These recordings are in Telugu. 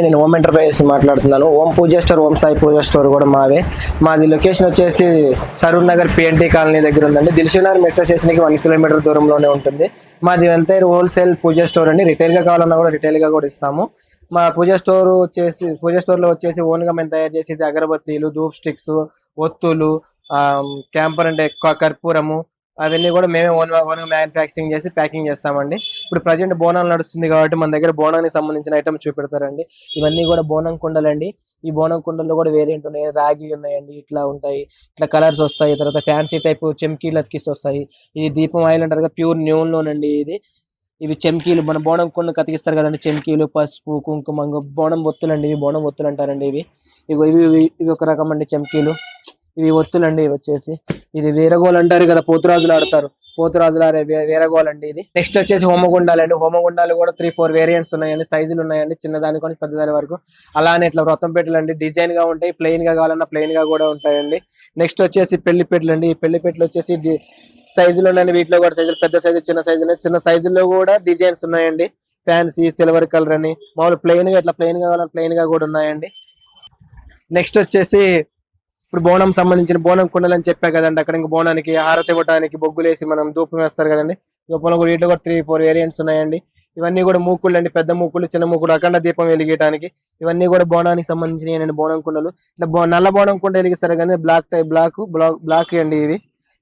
అండి నేను ఓం ఎంటర్ప్రైజెస్ మాట్లాడుతున్నాను. ఓం పూజ స్టోర్ ఓం సాయి పూజ స్టోర్ కూడా మావే. మాది లొకేషన్ వచ్చేసి సరూర్ నగర్ పిఎన్టీ కాలనీ దగ్గర ఉందండి. దిల్సునగర్ మెట్రో స్టేషన్కి వన్ కిలోమీటర్ దూరంలోనే ఉంటుంది. మాది వెళ్తే హోల్సేల్ పూజ స్టోర్ అండి. రిటైల్గా కావాలన్నా కూడా రిటైల్గా కూడా ఇస్తాము. మా పూజ స్టోర్ వచ్చేసి పూజ స్టోర్లో వచ్చేసి ఓన్గా మేము తయారు చేసేది అగరబత్తీలు ధూప్ స్టిక్స్ ఒత్తులు క్యాంపర్ అంటే కర్పూరము అవన్నీ కూడా మేమే ఓన్ ఓన్ మ్యానుఫ్యాక్చరింగ్ చేసి ప్యాకింగ్ చేస్తామండి. ఇప్పుడు ప్రజెంట్ బోనాలు నడుస్తుంది కాబట్టి మన దగ్గర బోనానికి సంబంధించిన ఐటమ్ చూపెడతారండి. ఇవన్నీ కూడా బోనం కుండలండి. ఈ బోనం కుండల్లో కూడా వేరియంట్ ఉన్నాయి. రాగి ఉన్నాయండి. ఇట్లా ఉంటాయి. ఇట్లా కలర్స్ వస్తాయి. తర్వాత ఫ్యాన్సీ టైప్ చెమ్కీలు అతికిస్ వస్తాయి. ఇది దీపం ఆయిల్ అంటారు కదా ప్యూర్ న్యూన్లోనండి ఇది. ఇవి చెమ్కీలు. మన బోనం కొండ కతికిస్తారు కదండి చెమ్కీలు పసుపు కుంకుమ బోనం ఒత్తులు అండి ఇవి బోనం ఒత్తులు అంటారండి ఇవి. ఇవి ఇవి- ఇవి ఒక రకం అండి చెమ్కీలు. ఇవి ఒత్తులండి ఇవి వచ్చేసి. ఇది వీరగోలు అంటారు కదా పోతురాజులు ఆడతారు. పోతురాజులు ఆడే వీరగోలు అండి ఇది. నెక్స్ట్ వచ్చేసి హోమగుండాలు అండి హోమగుండాలు కూడా త్రీ ఫోర్ వేరియంట్స్ ఉన్నాయండి. సైజులు ఉన్నాయండి. చిన్నదాని కొన్ని పెద్దదాని వరకు. అలానే ఇట్లా వ్రతం పెట్టెలు అండి డిజైన్గా ఉంటాయి ప్లెయిన్గా కావాలన్నా ప్లెయిన్గా కూడా ఉంటాయండి. నెక్స్ట్ వచ్చేసి పెళ్ళి పెట్టెలు అండి ఈ పెళ్ళి పెట్టెలు వచ్చేసి సైజులు ఉన్నాయండి. వీటిలో కూడా సైజులు పెద్ద సైజు చిన్న సైజు చిన్న సైజుల్లో కూడా డిజైన్స్ ఉన్నాయండి. ఫ్యాన్సీ సిల్వర్ కలర్ అని. మామూలు ప్లెయిన్గా ఇట్లా ప్లెయిన్గా కావాలని ప్లెయిన్గా కూడా ఉన్నాయండి. నెక్స్ట్ వచ్చేసి ఇప్పుడు బోనం సంబంధించిన బోనం కుండలు అని చెప్పా కదండి. అక్కడ ఇంకా బోనానికి హారతి ఇవ్వడానికి బొగ్గులేసి మనం ధూపం వేస్తారు కదండి. ధూపంలో కూడా ఇట్లా కూడా త్రీ ఫోర్ వేరియంట్స్ ఉన్నాయండి. ఇవన్నీ కూడా మూకుళ్ళు అండి. పెద్ద మూకుళ్ళు చిన్న మూకుడు అఖండ దీపం వెలిగేయడానికి ఇవన్నీ కూడా బోనానికి సంబంధించిన బోనం కుండలు. ఇట్లా నల్ల బోనం కుండ వెలిగిస్తారు కానీ black type black black black అండి ఇవి.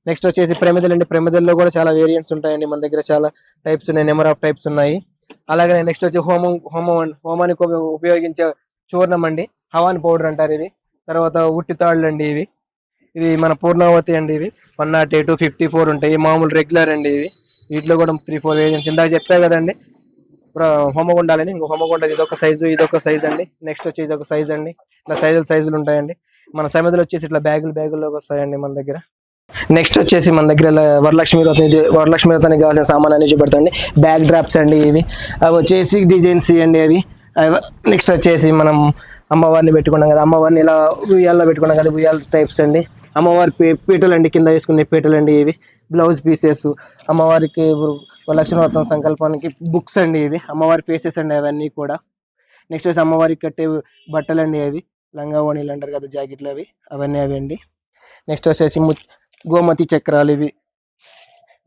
నెక్స్ట్ వచ్చేసి ప్రమిదలు అండి. ప్రమిదల్లో కూడా చాలా వేరియంట్స్ ఉంటాయండి. మన దగ్గర చాలా టైప్స్ ఉన్నాయి. నెంబర్ ఆఫ్ టైప్స్ ఉన్నాయి. అలాగే నెక్స్ట్ వచ్చి హోమం హోమం హోమానికి ఉపయోగించే చూర్ణం అండి. హవాన్ పౌడర్ అంటారు ఇది. తర్వాత ఉట్టి తాళ్ళు అండి ఇవి. ఇవి మన పూర్ణావతి అండి ఇవి. One nought eight fifty four ఉంటాయి. మామూలు రెగ్యులర్ అండి ఇవి. వీటిలో కూడా త్రీ ఫోర్ వేరియంట్స్ ఇందాక చెప్పా కదండి. హోమగుండాలని ఇంకో హోమగుండ ఇదొక సైజు ఇదొక సైజ్ అండి. నెక్స్ట్ వచ్చి ఇదొక సైజ్ అండి. ఇట్లా సైజులు సైజులు ఉంటాయండి. మన సమిధులు వచ్చేసి ఇట్లా బ్యాగులు బ్యాగుల్లోకి వస్తాయండి మన దగ్గర. నెక్స్ట్ వచ్చేసి మన దగ్గర వరలక్ష్మి వ్రతం వరలక్ష్మి వ్రతానికి కావాల్సిన సామాన్ అన్ని చూపెడతాండి బ్యాక్ డ్రాప్స్ అండి ఇవి. అవి వచ్చేసి డిజైన్స్ ఇవ్వండి అవి. నెక్స్ట్ వచ్చేసి మనం అమ్మవారిని పెట్టుకున్నాం కదా అమ్మవారిని ఇలా ఉయ్యాల్లో పెట్టుకున్నాం కదా ఉయ్యాల టైప్స్ అండి. అమ్మవారి పీటలు అండి కింద వేసుకునే పీటలు అండి ఇవి. బ్లౌజ్ పీసెస్ అమ్మవారికి వరలక్ష్మి సంకల్పానికి బుక్స్ అండి ఇవి. అమ్మవారి ఫేసెస్ అండి అవన్నీ కూడా. నెక్స్ట్ వచ్చి అమ్మవారికి కట్టే బట్టలు అండి అవి. లంగా ఓణీలు అంటారు కదా జాకెట్లు అవి. అవన్నీ అవి అండి నెక్స్ట్ వచ్చేసి ము గోమతి చక్రాలు ఇవి.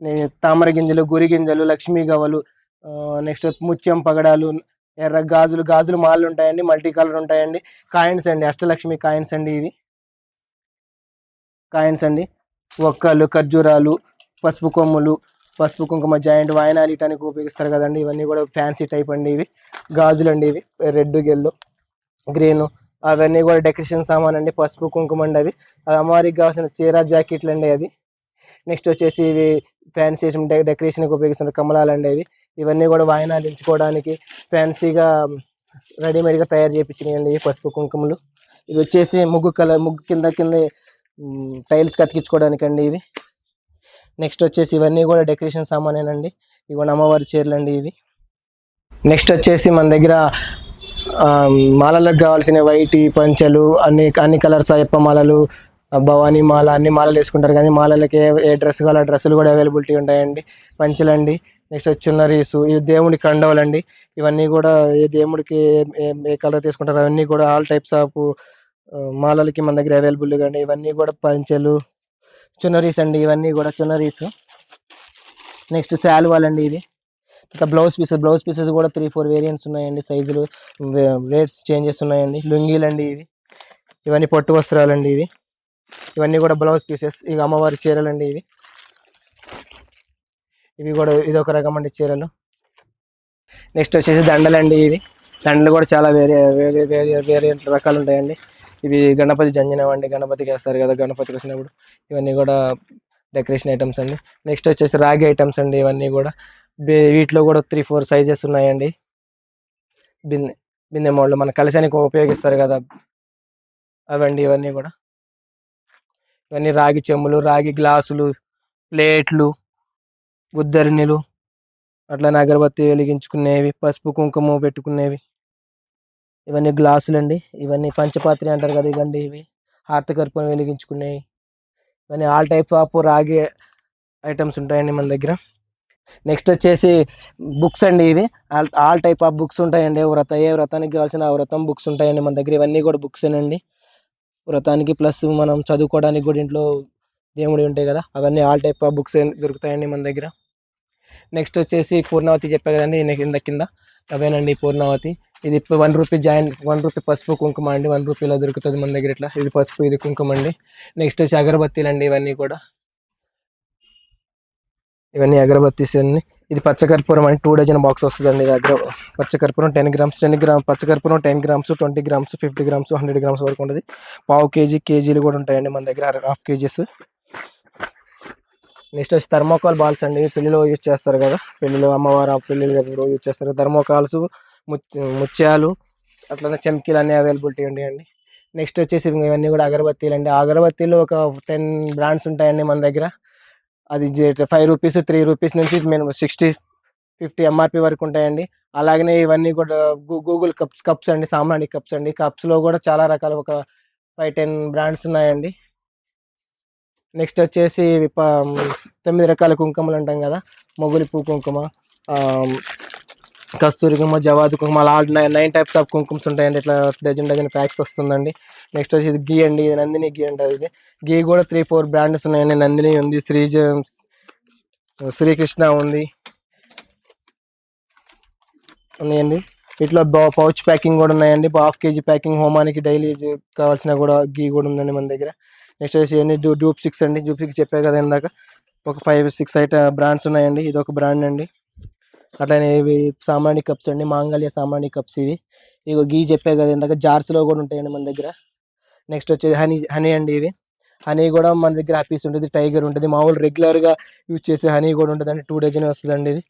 నే- తామర గింజలు గురి గింజలు లక్ష్మీ గవలు నెక్స్ట్ ముత్యం పగడాలు ఎర్ర గాజులు గాజులు మాలలు ఉంటాయండి మల్టీ కలర్ ఉంటాయండి. కాయిన్స్ అండి అష్టలక్ష్మి కాయిన్స్ అండి ఇవి. కాయిన్స్ అండి. ఒక్కలు ఖర్జూరాలు పసుపు కొమ్ములు పసుపు కుంకుమ జాయింట్ వాయనాలు ఇటానికి ఉపయోగిస్తారు కదండి. ఇవన్నీ కూడా ఫ్యాన్సీ టైప్ అండి ఇవి. గాజులు అండి ఇవి రెడ్ గెల్లో గ్రీన్. అవన్నీ కూడా డెకరేషన్ సామాన్ అండి పసుపు కుంకుమ అండి అవి. అమ్మవారికి కావాల్సిన చీర జాకెట్లు అండి అవి. నెక్స్ట్ వచ్చేసి ఇవి ఫ్యాన్సీ డెకరేషన్కి ఉపయోగిస్తున్న కమలాలు అండి ఇవి ఇవన్నీ కూడా వాయినాలు ఎంచుకోవడానికి ఫ్యాన్సీగా రెడీమేడ్గా తయారు చేయించినాయండి ఈ పసుపు కుంకుమలు. ఇవి వచ్చేసి ముగ్గు కలర్ ముగ్గు కింద కింద టైల్స్ కతికించుకోవడానికి అండి ఇవి. నెక్స్ట్ వచ్చేసి ఇవన్నీ కూడా డెకరేషన్ సామానేనండి. ఇవి కూడా అమ్మవారి చీరలు అండి ఇవి. నెక్స్ట్ వచ్చేసి మన దగ్గర మాలలకు కావాల్సిన వైట్ పంచలు అన్ని అన్ని కలర్స్ అయ్యప్ప మాలలు భవానీ మాల అన్ని మాలలు వేసుకుంటారు కానీ మాలలకి ఏ ఏ డ్రెస్ కావాలో డ్రెస్సులు కూడా అవైలబిలిటీ ఉంటాయండి. పంచలండి నెక్స్ట్ వచ్చిన రీసు ఇవి దేవుడి కండవలండి. ఇవన్నీ కూడా ఏ దేవుడికి ఏ- ఏ- కలర్ తీసుకుంటారు అవన్నీ కూడా ఆల్ టైప్స్ ఆఫ్ మాలలకి మన దగ్గర అవైలబుల్గా అండి ఇవన్నీ కూడా పంచలు చున్నరీస్ అండి. ఇవన్నీ కూడా చున్నరీస్. నెక్స్ట్ శాలువాలు అండి ఇవి ఇంకా బ్లౌజ్ పీసెస్ బ్లౌజ్ పీసెస్ కూడా త్రీ ఫోర్ వేరియంట్స్ ఉన్నాయండి సైజులు రేట్స్ చేంజెస్ ఉన్నాయండి. లుంగీలు అండి ఇవి. ఇవన్నీ పట్టు వస్త్రాలు అండి ఇవి. ఇవన్నీ కూడా బ్లౌజ్ పీసెస్ ఇక అమ్మవారి చీరలు అండి ఇవి. ఇవి కూడా ఇదొక రకం అండి చీరలు. నెక్స్ట్ వచ్చేసి దండలు అండి ఇవి. దండలు కూడా చాలా వేరే వేరే వేరే వేరే రకాలు ఉంటాయండి. ఇవి గణపతి జంజనం అండి గణపతికి వేస్తారు కదా గణపతికి వచ్చినప్పుడు. ఇవన్నీ కూడా డెకరేషన్ ఐటమ్స్ అండి. నెక్స్ట్ వచ్చేసి రాగి ఐటమ్స్ అండి ఇవన్నీ కూడా. వీటిలో కూడా త్రీ ఫోర్ సైజెస్ ఉన్నాయండి. బిందె బిందె మోడల్. మన కలిసానికి ఉపయోగిస్తారు కదా. అవండి ఇవన్నీ కూడా. ఇవన్నీ రాగి చెమ్ములు రాగి గ్లాసులు ప్లేట్లు ఉద్దరిణిలు అట్లానే అగరబత్తి వెలిగించుకునేవి పసుపు కుంకుమ పెట్టుకునేవి. ఇవన్నీ గ్లాసులు అండి ఇవన్నీ పంచపాత్రి అంటారు కదా ఇవండి ఇవి. హార్తకర్పం వెలిగించుకునేవి. ఇవన్నీ ఆల్ టైప్స్ ఆఫ్ రాగి ఐటమ్స్ ఉంటాయండి మన దగ్గర. నెక్స్ట్ వచ్చేసి బుక్స్ అండి ఇవి. All all type of books ఉంటాయండి. వ్రత ఏ వ్రతానికి కావాల్సిన ఆ వ్రతం బుక్స్ ఉంటాయండి మన దగ్గర. ఇవన్నీ కూడా బుక్స్ అండి వ్రతానికి ప్లస్ మనం చదువుకోవడానికి కూడా ఇంట్లో దేవుడి ఉంటాయి కదా అవన్నీ ఆల్ టైప్ ఆఫ్ బుక్స్ దొరుకుతాయండి మన దగ్గర. నెక్స్ట్ వచ్చేసి పూర్ణావతి చెప్పా కదండి కింద కింద. అవేనండి పూర్ణావతి. ఇది one rupee join one rupee పసుపు కుంకుమ అండి వన్ రూపీలో దొరుకుతుంది మన దగ్గర ఇట్లా. ఇది పసుపు ఇది కుంకుమ అండి. నెక్స్ట్ వచ్చి అగరబత్తీలు అండి ఇవన్నీ కూడా. ఇవన్నీ అగరబత్తీస్ అన్ని. ఇది పచ్చకర్పూరం అని టూ డజన్ బాక్స్ వస్తుందండి దగ్గర. పచ్చకర్పూరం టెన్ గ్రామ్స్ టెన్ గ్రామ్ పచ్చకర్పూరం ten grams twenty grams fifty grams hundred grams వరకు ఉంటుంది. పావు కేజీ కేజీలు కూడా ఉంటాయండి మన దగ్గర హాఫ్ కేజీస్. నెక్స్ట్ వచ్చి థర్మోకాల్ బాల్స్ అండి పెళ్ళిలో యూజ్ చేస్తారు కదా. పెళ్ళిలో అమ్మవారు పెళ్ళిలో యూజ్ చేస్తారు. థర్మోకాల్స్ ముత్యాలు అట్లనే చెంకీలు అన్ని అవైలబిలిటీ ఉంటాయండి నెక్స్ట్ వచ్చేసి ఇవన్నీ కూడా అగరబత్తీలు అండి అగరబత్తీలు ఒక టెన్ బ్రాండ్స్ ఉంటాయండి మన దగ్గర. అది ఫైవ్ రూపీస్ త్రీ రూపీస్ నుంచి మేము సిక్స్టీ ఫిఫ్టీ ఎంఆర్పి వరకు ఉంటాయండి. అలాగనే ఇవన్నీ కూడా గూగుల్ కప్స్ కప్స్ అండి సామాన్య కప్స్ అండి. కప్స్లో కూడా చాలా రకాల ఒక ఫైవ్ టెన్ బ్రాండ్స్ ఉన్నాయండి. నెక్స్ట్ వచ్చేసి తొమ్మిది రకాల కుంకుమలు ఉంటాం కదా. మొగులి పూ కుంకుమ కస్తూరి కుంకుమ జవాది కుంకుమ అలా నైన్ టైప్స్ ఆఫ్ కుంకుమ్స్ ఉంటాయండి. ఇట్లా డజన్ డజన్ ప్యాక్స్ వస్తుందండి. నెక్స్ట్ వచ్చి ఇది గీ అండి. ఇది నందిని గీ అంటారు ఇది. గీ కూడా త్రీ ఫోర్ బ్రాండ్స్ ఉన్నాయండి. నందిని ఉంది శ్రీజ శ్రీకృష్ణ ఉంది. ఉన్నాయండి. ఇట్లా పౌచ్ ప్యాకింగ్ కూడా ఉన్నాయండి. హాఫ్ కేజీ ప్యాకింగ్ హోమానికి డైలీ కావాల్సిన కూడా గీ కూడా ఉందండి మన దగ్గర. నెక్స్ట్ వచ్చి ఇవన్నీ డూప్ సిక్స్ అండి. డూప్ సిక్స్ చెప్పే కదా ఇందాక. ఒక ఫైవ్ సిక్స్ అయితే బ్రాండ్స్ ఉన్నాయండి. ఇది ఒక బ్రాండ్ అండి. అట్లానే ఇవి సామాన్య కప్స్ అండి మాంగళ్య సామాన్య కప్స్ ఇవి. ఇవి గీ చెప్పే కదా ఇందాక జార్స్లో కూడా ఉంటాయండి మన దగ్గర. నెక్స్ట్ వచ్చేది హనీ హనీ అండి ఇవి. హనీ కూడా మన దగ్గర హ్యాపీస్ ఉంటుంది టైగర్ ఉంటుంది. మామూలు రెగ్యులర్గా యూజ్ చేసే హనీ కూడా ఉంటుంది అండి టూ డజన్ వస్తుందండి ఇది.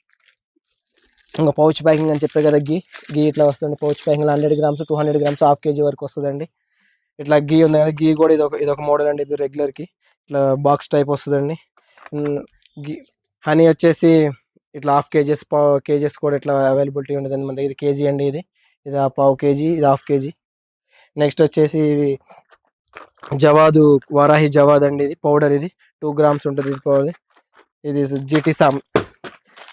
ఇంకా పౌచ్ ప్యాకింగ్ అని చెప్పే కదా గీ. గీ ఇట్లా వస్తుంది pouch packing hundred grams two hundred grams half KG వరకు వస్తుందండి. ఇట్లా గీ ఉంది కదా గీ కూడా ఇది ఒక ఇది ఒక మోడల్ అండి ఇది రెగ్యులర్కి. ఇట్లా బాక్స్ టైప్ వస్తుందండి. గీ హనీ వచ్చేసి ఇట్లా హాఫ్ కేజెస్ పావు కేజెస్ కూడా ఇట్లా అవైలబిలిటీ ఉండదండి మన ఇది కేజీ అండి ఇది. ఇది పావు కేజీ ఇది హాఫ్ కేజీ. నెక్స్ట్ వచ్చేసి ఇవి జవాదు వరాహి జవాద్ అండి ఇది. పౌడర్ ఇది. టూ గ్రామ్స్ ఉంటుంది ఇది పౌడర్. ఇది జీటీ సామ్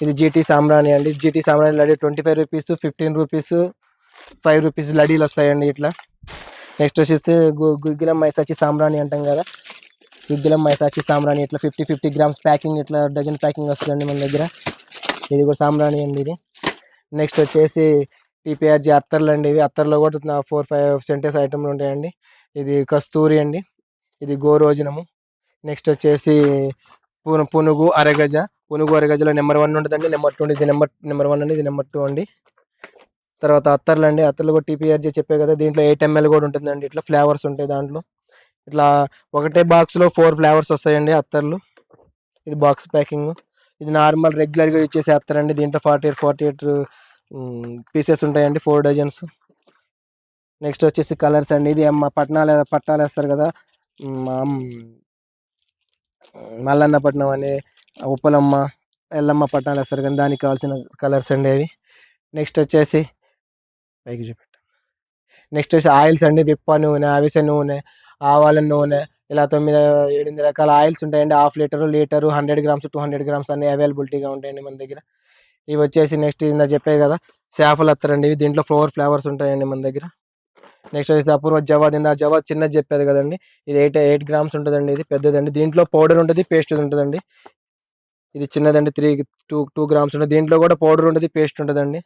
ఇది జీటీ సాంబ్రాణి అండి. జీటీ సాంబ్రాణి లడీ twenty five rupees fifteen rupees five rupees లడీలు వస్తాయండి ఇట్లా. నెక్స్ట్ వచ్చేసి గుగ్గిలం మైసాచి సాంబ్రాణి అంటాం కదా. గుగ్గిలం మైసాచి సాంబ్రాణి ఇట్లా ఫిఫ్టీ ఫిఫ్టీ గ్రామ్స్ ప్యాకింగ్ ఇట్లా డజన్ ప్యాకింగ్ వస్తుందండి మన దగ్గర. ఇది కూడా సాంబ్రాణి అండి ఇది. నెక్స్ట్ వచ్చేసి టీపీఆర్జీ అత్తర్లు అండి ఇవి. అత్తర్లో కూడా ఫోర్ ఫైవ్ సెంటర్స్ ఐటమ్లు ఉంటాయండి. ఇది కస్తూరి అండి. ఇది గోరోజనము. నెక్స్ట్ వచ్చేసి పును పునుగు అరగజ. పునుగు అరగజలో నెంబర్ వన్ ఉంటుందండి. నెంబర్ టూ ఇది నెంబర్ నెంబర్ వన్ అండి. ఇది నెంబర్ టూ అండి. తర్వాత అత్తర్లు అండి. అత్తర్లు కూడా టీపీఆర్జీ చెప్పే కదా దీంట్లో ఎయిట్ ఎంఎల్ కూడా ఉంటుందండి. ఇట్లా ఫ్లేవర్స్ ఉంటాయి దాంట్లో. ఇట్లా ఒకటే బాక్స్లో ఫోర్ ఫ్లేవర్స్ వస్తాయండి అత్తర్లు. ఇది బాక్స్ ప్యాకింగ్ ఇది నార్మల్ రెగ్యులర్గా యూజ్ చేసేస్తారండి దీంట్లో forty eight forty eight pieces ఉంటాయండి ఫోర్ డజన్స్. నెక్స్ట్ వచ్చేసి కలర్స్ అండి. ఇది అమ్మ పట్నాలు పట్టాలు వేస్తారు కదా మల్లన్నపట్నం అని ఉప్పలమ్మ ఎల్లమ్మ పట్నాలు వేస్తారు కానీ దానికి కావాల్సిన కలర్స్ అండి అవి. నెక్స్ట్ వచ్చేసి పైకి చూపెట్ట. నెక్స్ట్ వచ్చి ఆయిల్స్ అండి. విప్ప నూనె అవిసె నూనె ఆవాల నూనె ఇలా తొమ్మిది ఎనిమిది రకాల ఆయిల్స్ ఉంటాయండి. Half litre litre hundred grams two hundred grams అన్ని అవైలబిలిటీగా ఉంటాయండి మన దగ్గర. ఇవి వచ్చేసి నెక్స్ట్ ఇందా చెప్పే కదా చేపలు అత్తరండి ఇవి దీంట్లో ఫ్లోర్ ఫ్లేవర్స్ ఉంటాయండి మన దగ్గర. నెక్స్ట్ వచ్చేసి అపూర్వ జవాద్ ఇందా జవాద్ చిన్నది చెప్పేది కదండి. ఇది ఎయిట్ ఎయిట్ గ్రామ్స్ ఉంటుందండి. ఇది పెద్దదండి. దీంట్లో పౌడర్ ఉంటుంది పేస్ట్ ఉంటుందండి. ఇది చిన్నదండి త్రీ టూ టూ గ్రామ్స్ ఉంటుంది. దీంట్లో కూడా పౌడర్ ఉంటుంది పేస్ట్ ఉంటుందండి.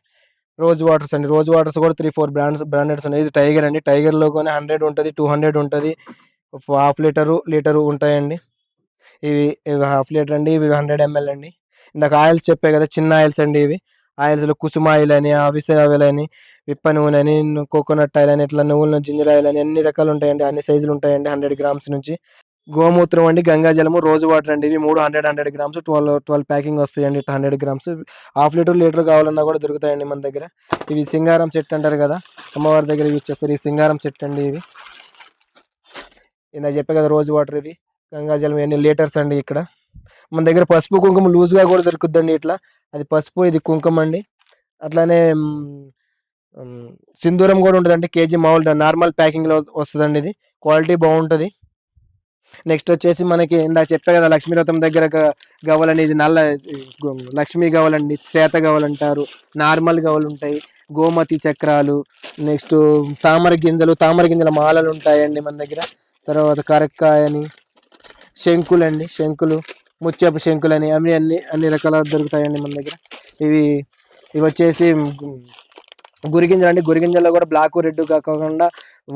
రోజ్ వాటర్స్ అండి. రోజ్ వాటర్స్ కూడా త్రీ ఫోర్ బ్రాండ్స్ బ్రాండెడ్స్ ఉన్నాయి. ఇది టైగర్ అండి. టైగర్లో కానీ హండ్రెడ్ ఉంటుంది టూ హండ్రెడ్ ఉంటుంది. హాఫ్ లీటరు లీటరు ఉంటాయండి. ఇవి ఇవి హాఫ్ లీటర్ అండి ఇవి హండ్రెడ్ ఎంఎల్ అండి. ఇందాక ఆయిల్స్ చెప్పే కదా చిన్న ఆయిల్స్ అండి ఇవి. ఆయిల్స్లో కుసుమ ఆయిల్ అని అవిసె ఆయిల్ అని విప్ప నూనె అని కోకోనట్ ఆయిల్ అని ఇట్లా నువ్వుల జింజర్ ఆయిల్ అని అన్ని రకాలు ఉంటాయండి. అన్ని సైజులు ఉంటాయండి హండ్రెడ్ గ్రామ్స్ నుంచి. గోమూత్రం అండి గంగాజలము రోజు వాటర్ అండి ఇవి మూడు hundred hundred grams twelve twelve packing వస్తాయండి ఇట్లా hundred grams half litre litre కావాలన్నా కూడా దొరుకుతాయండి మన దగ్గర. ఇవి సింగారం సెట్ అంటారు కదా అమ్మవారి దగ్గర యూజ్ చేస్తారు. ఈ సింగారం సెట్ అండి ఇవి. ఇందా చెప్పే కదా రోజు వాటర్ ఇవి గంగాజలం ఎన్ని లీటర్స్ అండి ఇక్కడ. మన దగ్గర పసుపు కుంకుమ లూజ్గా కూడా దొరుకుద్దండి ఇట్లా. అది పసుపు ఇది కుంకుమ అండి. అట్లానే సింధూరం కూడా ఉంటుందండి కేజీ మామూలు నార్మల్ ప్యాకింగ్లో వస్తుందండి ఇది. క్వాలిటీ బాగుంటుంది. నెక్స్ట్ వచ్చేసి మనకి ఇందాక చెప్పా కదా లక్ష్మీరథం దగ్గర గవలని గవ్వలని ఇది నల్ల లక్ష్మీ గవ్వలండి శ్వేత గవ్వలు అంటారు. నార్మల్ గవ్వలు ఉంటాయి. గోమతి చక్రాలు నెక్స్ట్ తామర గింజలు తామర గింజల మాలలు ఉంటాయండి మన దగ్గర. తర్వాత కరక్కాయని శంకులండి శంకులు ముత్యపు శంకులని అవి అన్ని అన్ని రకాల దొరుకుతాయండి మన దగ్గర. ఇవి ఇవి వచ్చేసి గురిగింజలు అండి. గురిగింజల్లో కూడా బ్లాక్ రెడ్ కాకుండా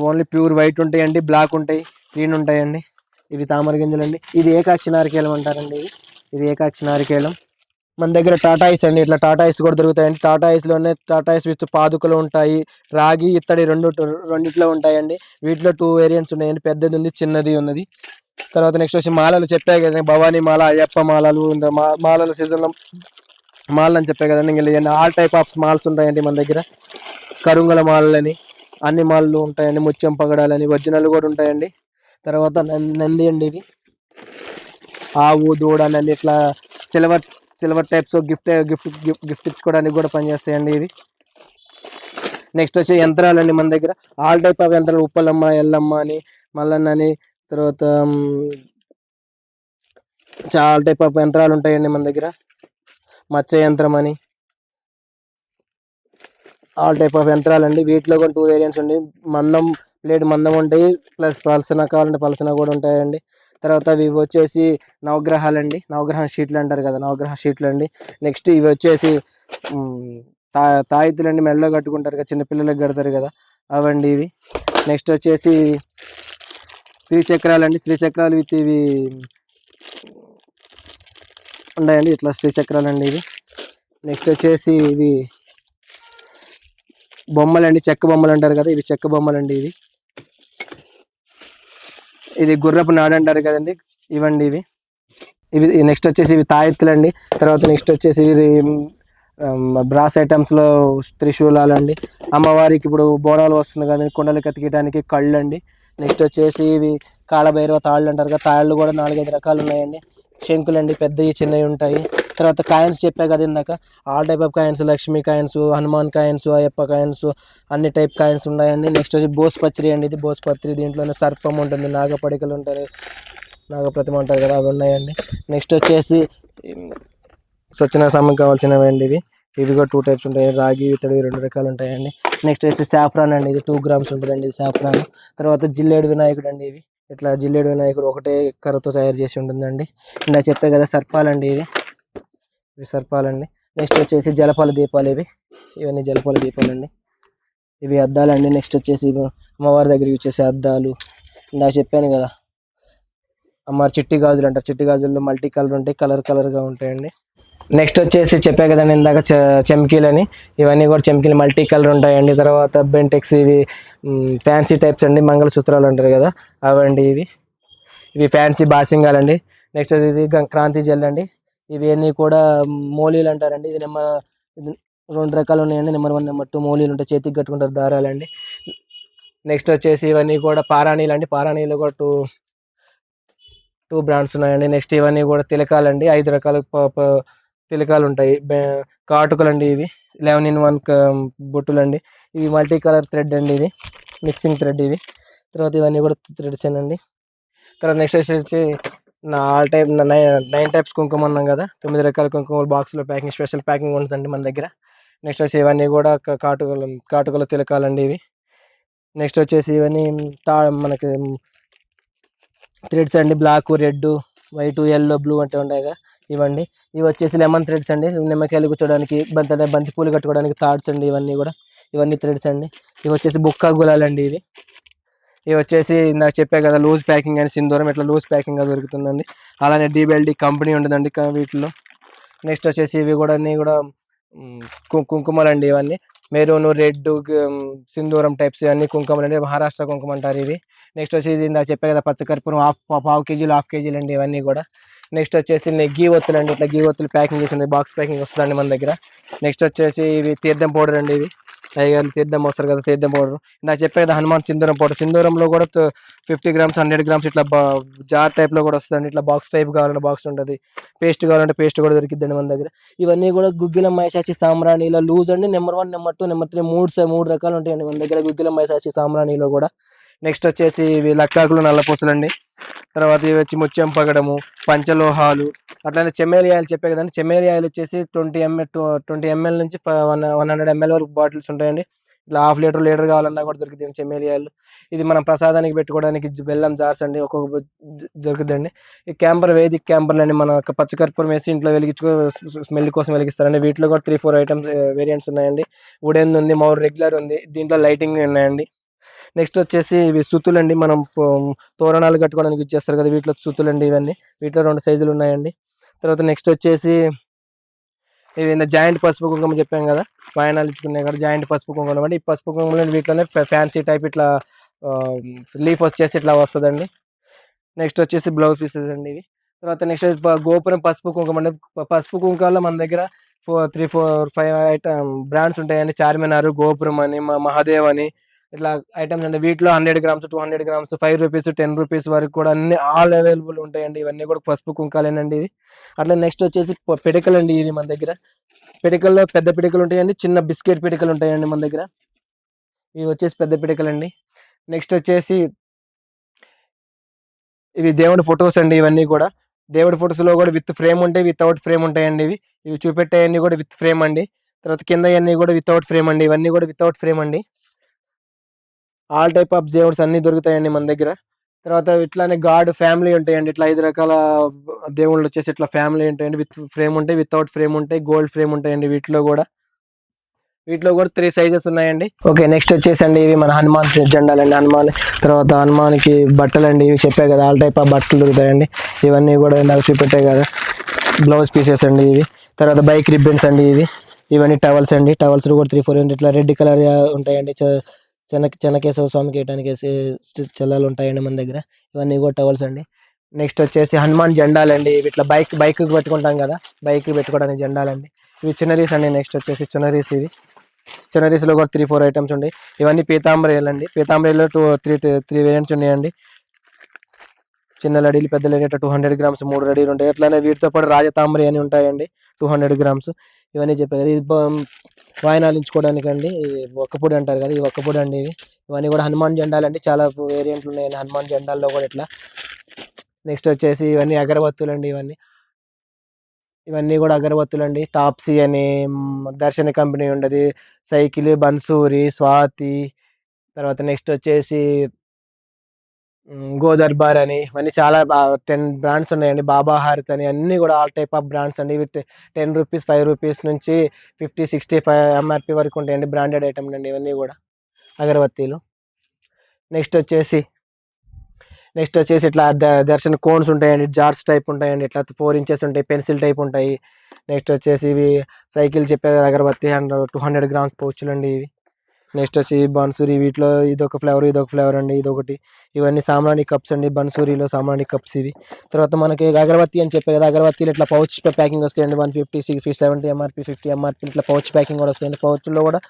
ఓన్లీ ప్యూర్ వైట్ ఉంటాయండి. బ్లాక్ ఉంటాయి గ్రీన్ ఉంటాయండి. ఇవి తామర గింజలు అండి ఇది ఏకాక్షి నారికేలం అంటారండి. ఇది. ఇది ఏకాక్షి నారికేలం. మన దగ్గర టాటా ఐస్ అండి. ఇట్లా టాటా ఐస్ కూడా దొరుకుతాయండి. టాటా ఐస్లోనే టాటా ఐస్ విత్ పాదుకలు ఉంటాయి. రాగి ఇత్తడి రెండు రెండిట్లో ఉంటాయండి. వీటిలో టూ వేరియంట్స్ ఉన్నాయండి. పెద్దది ఉంది చిన్నది ఉన్నది. తర్వాత నెక్స్ట్ వచ్చి మాలలు చెప్పాయి కదా భవానీ మాల అయ్యప్ప మాలలు మా మాలల సీజన్లో మాలలు అని చెప్పా కదండి. ఇంకా ఆల్ టైప్ ఆఫ్ మాల్స్ ఉంటాయండి మన దగ్గర. కరుంగల మాలని అన్ని మాలలు ఉంటాయండి. ముత్యం పగడాలని ఒరిజినల్ కూడా ఉంటాయండి. తర్వాత నంది అండి ఇవి. ఆవు దూడ నంది ఇట్లా silver silver types gift gift gift ఇచ్చుకోవడానికి కూడా పనిచేస్తాయండి ఇది నెక్స్ట్ వచ్చే యంత్రాలు అండి మన దగ్గర. ఆల్ టైప్ ఆఫ్ యంత్రాలు. ఉప్పలమ్మ ఎల్లమ్మ అని మల్లన్న అని తర్వాత చాలా టైప్ ఆఫ్ యంత్రాలు ఉంటాయండి మన దగ్గర. మచ్చ యంత్రం అని. ఆల్ టైప్ ఆఫ్ యంత్రాలు అండి వీటిలో కూడా టూ వేరియంట్స్ ఉండి మందం ప్లేట్ మందం ఉంటాయి. ప్లస్ పలసన కావాలంటే పలసన కూడా ఉంటాయండి. తర్వాత ఇవి వచ్చేసి నవగ్రహాలు అండి నవగ్రహ షీట్లు అంటారు కదా నవగ్రహ షీట్లు అండి నెక్స్ట్ ఇవి వచ్చేసి తా తాయితులు అండి మెడలో కట్టుకుంటారు కదా చిన్నపిల్లలకు కడతారు కదా అవండి ఇవి. నెక్స్ట్ వచ్చేసి శ్రీచక్రాలు అండి శ్రీచక్రాలు విత్ ఇవి ఉన్నాయండి ఇట్లా శ్రీచక్రాలు అండి ఇవి. నెక్స్ట్ వచ్చేసి ఇవి బొమ్మలండి చెక్క బొమ్మలు అంటారు కదా ఇవి చెక్క బొమ్మలు అండి ఇవి. ఇది గుర్రపు నాడు అంటారు కదండి. ఇవండి ఇవి. ఇవి నెక్స్ట్ వచ్చేసి ఇవి తాయెత్తులు అండి తర్వాత నెక్స్ట్ వచ్చేసి ఇది బ్రాస్ ఐటమ్స్లో త్రిశూలాలు అండి అమ్మవారికి ఇప్పుడు బోనాలు వస్తుంది కదండి. కొండలు కతికియడానికి కళ్ళు అండి నెక్స్ట్ వచ్చేసి ఇవి కాళభైరవ తాళ్ళు అంటారు కదా. తాళ్ళు కూడా నాలుగైదు రకాలు ఉన్నాయండి. శంకులండి పెద్దవి చిన్నవి ఉంటాయి. తర్వాత కాయిన్స్ చెప్పా కదా ఇందాక. All type of coins Lakshmi coins Hanuman coins Ayyappa coins అన్ని టైప్ కాయిన్స్ ఉన్నాయండి. నెక్స్ట్ వచ్చి భోస్పత్రి అండి ఇది. భోస్పత్రి దీంట్లోనే సర్పం ఉంటుంది నాగపడికలు ఉంటాయి. నాగప్రతిమ ఉంటారు కదా అవి ఉన్నాయండి. నెక్స్ట్ వచ్చేసి స్వచ్ఛన సమయం కావాల్సినవి అండి ఇవి. ఇవి కూడా టూ టైప్స్ ఉంటాయి. రాగి ఇతడి రెండు రకాలు ఉంటాయండి. నెక్స్ట్ వచ్చి సాఫ్రాన్ అండి. ఇది టూ గ్రామ్స్ ఉంటుందండి ఇది సాఫ్రాన్ తర్వాత జిల్లేడు వినాయకుడు అండి ఇవి. ఇట్లా జిల్లేడు వినాయకుడు ఒకటే కర్రతో తయారు చేసి ఉంటుందండి. ఇందా చెప్పే కదా సర్పాలండి ఇవి. ఇవి సర్పాలండి. నెక్స్ట్ వచ్చేసి జలపాల దీపాలు ఇవి. ఇవన్నీ జలపాల దీపాలు అండి ఇవి అద్దాలండి. నెక్స్ట్ వచ్చేసి అమ్మవారి దగ్గర యూజ్ చేసే అద్దాలు. ఇందా చెప్పాను కదా. అమ్మవారి చిట్టి గాజులు అంటారు. చిట్టి గాజుల్లో మల్టీ కలర్ ఉంటాయి. కలర్ కలర్గా ఉంటాయండి. నెక్స్ట్ వచ్చేసి చెప్పా కదండి ఇందాక చ- చెమ్కీలని. ఇవన్నీ కూడా చెమ్కీలు మల్టీ కలర్ ఉంటాయండి. తర్వాత బెంటెక్స్ ఇవి ఫ్యాన్సీ టైప్స్ అండి. మంగళసూత్రాలు అంటారు కదా అవండి ఇవి. ఇవి ఫ్యాన్సీ బాసింగాలండి. నెక్స్ట్ ఇది గం- క్రాంతి జెల్ అండి. ఇవి అన్నీ కూడా మోలీలు అంటారండి. ఇది నెంబర్ ఇది రెండు రకాలు ఉన్నాయండి. నెంబర్ వన్ నెంబర్ టూ మోలీలు ఉంటాయి. చేతికి కట్టుకుంటారు దారాలండి. నెక్స్ట్ వచ్చేసి ఇవన్నీ కూడా పారాణీలు అండి. పారాణీలు కూడా టూ టూ బ్రాండ్స్ ఉన్నాయండి. నెక్స్ట్ ఇవన్నీ కూడా తిలకాలండి. ఐదు రకాల తిలకాలు ఉంటాయి కాటుకలు అండి ఇవి. లెవెన్ ఇన్ వన్ బొట్టులు అండి ఇవి మల్టీ కలర్ థ్రెడ్ అండి ఇది. మిక్సింగ్ థ్రెడ్ ఇవి తర్వాత ఇవన్నీ కూడా థ్రెడ్స్ అండి తర్వాత నెక్స్ట్ వచ్చేసి నా all type nine nine types కుంకుమ అన్నాం కదా. తొమ్మిది రకాల కుంకుమ బాక్స్లో ప్యాకింగ్ స్పెషల్ ప్యాకింగ్ ఉంటుందండి మన దగ్గర. నెక్స్ట్ వచ్చి ఇవన్నీ కూడా కాటుకలు కాటుకలు కాటుకల తిలకాలండి ఇవి. నెక్స్ట్ వచ్చేసి ఇవన్నీ తా మనకి థ్రెడ్స్ అండి. Black red white yellow blue అంటే ఉంటాయి కదా. ఇవ్వండి. ఇవి వచ్చేసి లెమన్ థ్రెడ్స్ అండి. నిమ్మకాయలు కూర్చోడానికి బంతి బంతి పూలు కట్టుకోవడానికి థాట్స్ అండి ఇవన్నీ కూడా. ఇవన్నీ థ్రెడ్స్ అండి. ఇవి వచ్చేసి బుక్క గులాలండి ఇవి. ఇవి వచ్చేసి నాకు చెప్పా కదా లూజ్ ప్యాకింగ్ అని సింధూరం. ఇట్లా లూజ్ ప్యాకింగ్గా దొరుకుతుందండి. అలానే డీబెల్డి కంపెనీ ఉంటుందండి వీటిలో. నెక్స్ట్ వచ్చేసి ఇవి కూడా అన్నీ కూడా మ్, కుంకుమలు అండి ఇవన్నీ. మెరూన్ రెడ్ సింధూరం టైప్స్ ఇవన్నీ కుంకుమలు అండి. మహారాష్ట్ర కుంకుమ అంటారు ఇవి. నెక్స్ట్ వచ్చి ఇది నాకు చెప్పా కదా పచ్చకర్పూరం హాఫ్ పావు కేజీలు హాఫ్ కేజీలు అండి ఇవన్నీ కూడా. నెక్స్ట్ వచ్చేసి గీ ఒత్తులు అండి. ఇట్లా గీ ఒత్తులు ప్యాకింగ్ చేసి బాక్స్ ప్యాకింగ్ వస్తుందండి మన దగ్గర. నెక్స్ట్ వచ్చేసి ఇవి తీర్థం పౌడర్ అండి ఇవి. అయ్యగారు తీర్థం వస్తారు కదా తీర్థం పౌడర్ నాకు చెప్పే కదా హనుమాన్ సింధూరం పౌడర్ సింధూరంలో కూడా ఫిఫ్టీ గ్రామ్స్ హండ్రెడ్ గ్రామ్స్ ఇట్లా బా జార్ టైప్లో కూడా వస్తుందండి. ఇట్లా బాక్స్ టైప్ కావాలంటే బాక్స్ ఉంటుంది. పేస్ట్ కావాలంటే పేస్ట్ కూడా దొరికిద్దండి మన దగ్గర. ఇవన్నీ కూడా గుగ్గిలం మైసాచి ఇలా లూజ్ అండి. Number one number two number three మూడు మూడు రకాలు ఉంటాయండి మన దగ్గర గుగ్గిలం మైసాచి సామ్రాణిలో కూడా. నెక్స్ట్ వచ్చేసి ఇవి లక్కాకులు నల్లపూసలు అండి తర్వాత ఇవి వచ్చి ముత్యం పగడము పంచలోహాలు అట్లానే చెమ్మేలి ఆయిల్ చెప్పే కదండి. చెమ్మేలి ఆయిల్ వచ్చేసి ట్వంటీ ఎంఎల్ ట్వంటీ ఎంఎల్ నుంచి వన్ వన్ హండ్రెడ్ ఎంఎల్ వరకు బాటిల్స్ ఉంటాయండి. ఇట్లా హాఫ్ లీటర్ లీటర్ కావాలన్నా కూడా దొరుకుతుంది చెమ్మేలి ఇది మనం ప్రసాదానికి పెట్టుకోవడానికి బెల్లం జార్స్ అండి ఒక్కొక్క దొరుకుతుందండి ఈ క్యాంపర్ వేదిక్ క్యాంపర్లు అండి మన పచ్చకర్పూరం వేసి ఇంట్లో వెలిగించుకో స్మెల్ కోసం వెలిగిస్తారండి. వీటిలో కూడా త్రీ ఫోర్ ఐటమ్స్ వేరియంట్స్ ఉన్నాయండి. వుడెన్ ఉంది మౌర్ రెగ్యులర్ ఉంది దీంట్లో లైటింగ్ ఉన్నాయండి. నెక్స్ట్ వచ్చేసి ఇవి సుత్తులు మనం తోరణాలు కట్టుకోవడానికి యూజ్ చేస్తారు కదా వీటిలో సుత్తులు అండి ఇవన్నీ. వీటిలో రెండు సైజులు ఉన్నాయండి. తర్వాత నెక్స్ట్ వచ్చేసి ఇది జాయింట్ పసుపు కుంకుమ చెప్పాం కదా. వాయనాలు ఇచ్చుకున్నాయి కదా జాయింట్ పసుపు కుంకుమ అండి. ఈ పసుపు కుంకుమ వీటిలోనే ఫ్యాన్సీ టైప్ ఇట్లా లీఫ్ వచ్చేసి ఇట్లా వస్తుందండి. నెక్స్ట్ వచ్చేసి బ్లౌజ్ పీసెస్ అండి ఇవి. తర్వాత నెక్స్ట్ గోపురం పసుపు కుంకుమ అండి. పసుపు కుంకుమలో మన దగ్గర four three four five item brands ఉంటాయండి. చార్మినార్ గోపురం అని మహాదేవ్ అని ఇట్లా ఐటమ్స్ అండి వీటిలో hundred grams two hundred grams five rupees ten rupees వరకు కూడా అన్ని ఆల్ అవైలబుల్ ఉంటాయండి. ఇవన్నీ కూడా పసుపు కుంకాలేనండి ఇది అట్లా నెక్స్ట్ వచ్చేసి పిడకలు అండి ఇది మన దగ్గర. పిడకల్లో పెద్ద పిడకలు ఉంటాయండి చిన్న బిస్కెట్ పిడకలు ఉంటాయండి మన దగ్గర. ఇవి వచ్చేసి పెద్ద పిడకలు అండి నెక్స్ట్ వచ్చేసి ఇవి దేవుడి ఫొటోస్ అండి ఇవన్నీ కూడా. దేవుడి ఫొటోస్లో కూడా విత్ ఫ్రేమ్ ఉంటాయి వితౌట్ ఫ్రేమ్ ఉంటాయండి ఇవి. ఇవి చూపెట్టేవన్నీ కూడా విత్ ఫ్రేమ్ అండి. తర్వాత కింద అన్ని కూడా వితౌట్ ఫ్రేమ్ అండి. ఇవన్నీ కూడా వితౌట్ ఫ్రేమ్ అండి. ఆల్ టైప్ ఆఫ్ దేవుడ్స్ అన్ని దొరుకుతాయండి మన దగ్గర. తర్వాత ఇట్లానే గాడ్ ఫ్యామిలీ ఉంటాయండి. ఇట్లా ఐదు రకాల దేవుళ్ళు వచ్చేసి ఇట్లా ఫ్యామిలీ ఉంటాయండి. విత్ ఫ్రేమ్ ఉంటాయి వితౌట్ ఫ్రేమ్ ఉంటాయి గోల్డ్ ఫ్రేమ్ ఉంటాయండి వీటిలో కూడా. వీటిలో కూడా త్రీ సైజెస్ ఉన్నాయండి. ఓకే నెక్స్ట్ వచ్చేసండి ఇవి మన హనుమాన్ జెండాలండి. హనుమాన్ తర్వాత హనుమాన్కి బట్టలు అండి ఇవి చెప్పే కదా ఆల్ టైప్ ఆఫ్ బట్టలు దొరుకుతాయండి. ఇవన్నీ కూడా నాకు చూపెట్టాయి కదా. బ్లౌజ్ పీసెస్ అండి ఇవి. తర్వాత బైక్ రిబ్బన్స్ అండి ఇవి. ఇవన్నీ టవల్స్ అండి. టవల్స్ కూడా త్రీ ఫోర్ ఇట్లా రెడ్ కలర్ ఉంటాయండి. చ- చెన్నకేశవ స్వామికి వేయడానికి వేసే చెల్లలు ఉంటాయండి మన దగ్గర. ఇవన్నీ కూడా టవల్స్ అండి. నెక్స్ట్ వచ్చేసి హనుమాన్ జెండాలండి. ఇవి ఇట్లా బైక్ బైక్ పెట్టుకుంటాం కదా బైక్ పెట్టుకోవడానికి జెండాలండి. ఇవి చిన్నరీస్ అండి నెక్స్ట్ వచ్చేసి చిన్నరీస్ ఇవి. చిన్నరీస్లో కూడా త్రీ ఫోర్ ఐటమ్స్ ఉంటాయి ఇవన్నీ పీతాంబరేలు అండి పీతాంబరేలో టూ త్రీ త్రీ వేరియంట్స్ ఉన్నాయండి. చిన్న లడీలు పెద్ద లడీ టూ హండ్రెడ్ గ్రామ్స్ మూడు లడీలు ఉంటాయి అట్లానే వీటితో పాటు రాజతాంబరి అని ఉంటాయండి. Two hundred grams. ఇవన్నీ చెప్పారు ఇది బ- వాయినాలు అండి. ఒక్కపొడి అంటారు కదా ఈ ఒక్కపొడి అండి ఇవి. ఇవన్నీ కూడా హనుమాన్ జెండాలు అండి. చాలా వేరియంట్లు ఉన్నాయండి హనుమాన్ జెండాల్లో కూడా ఇట్లా. నెక్స్ట్ వచ్చేసి ఇవన్నీ అగరబత్తులు అండి ఇవన్నీ. ఇవన్నీ కూడా అగరబత్తులు అండి. టాప్సీ అని దర్శన కంపెనీ ఉండదు. సైకిల్ బన్సూరి స్వాతి. తర్వాత నెక్స్ట్ వచ్చేసి గోదర్బార్ అని ఇవన్నీ చాలా టెన్ బ్రాండ్స్ ఉన్నాయండి. బాబా హారత్ అని అన్నీ కూడా ఆల్ టైప్ ఆఫ్ బ్రాండ్స్ అండి. ఇవి టెన్ రూపీస్ ఫైవ్ రూపీస్ నుంచి ఫిఫ్టీ సిక్స్టీ ఫైవ్ ఎంఆర్పి వరకు ఉంటాయండి. బ్రాండెడ్ ఐటమ్ అండి ఇవన్నీ కూడా అగరబత్తీలు. నెక్స్ట్ వచ్చేసి నెక్స్ట్ వచ్చేసి ఇట్లా ద- దర్శన కోన్స్ ఉంటాయండి. జార్స్ టైప్ ఉంటాయండి. ఇట్లా ఫోర్ ఇంచెస్ ఉంటాయి. పెన్సిల్ టైప్ ఉంటాయి. నెక్స్ట్ వచ్చేసి ఇవి సైకిల్ చెప్పే agarbatti and two hundred grams పౌచ్లు అండి ఇవి. నెక్స్ట్ వచ్చి బన్సూరి వీటిలో ఇదొక ఫ్లేవర్ ఇదొక ఫ్లేవర్ అండి ఇదొకటి. ఇవన్నీ సామ్రాణి కప్స్ అండి బన్సూరిలో సామాని కప్స్ ఇవి. తర్వాత మనకి అగరబత్తి అని చెప్పే కదా అగరబత్తీలు ఇట్లా పౌచ్ ప్యాకింగ్ వస్తాయండి one fifty sixty seventy MRP fifty MRP ఇట్లా పౌచ్ ప్యాకింగ్ కూడా వస్తాయండి. పౌచ్లో కూడా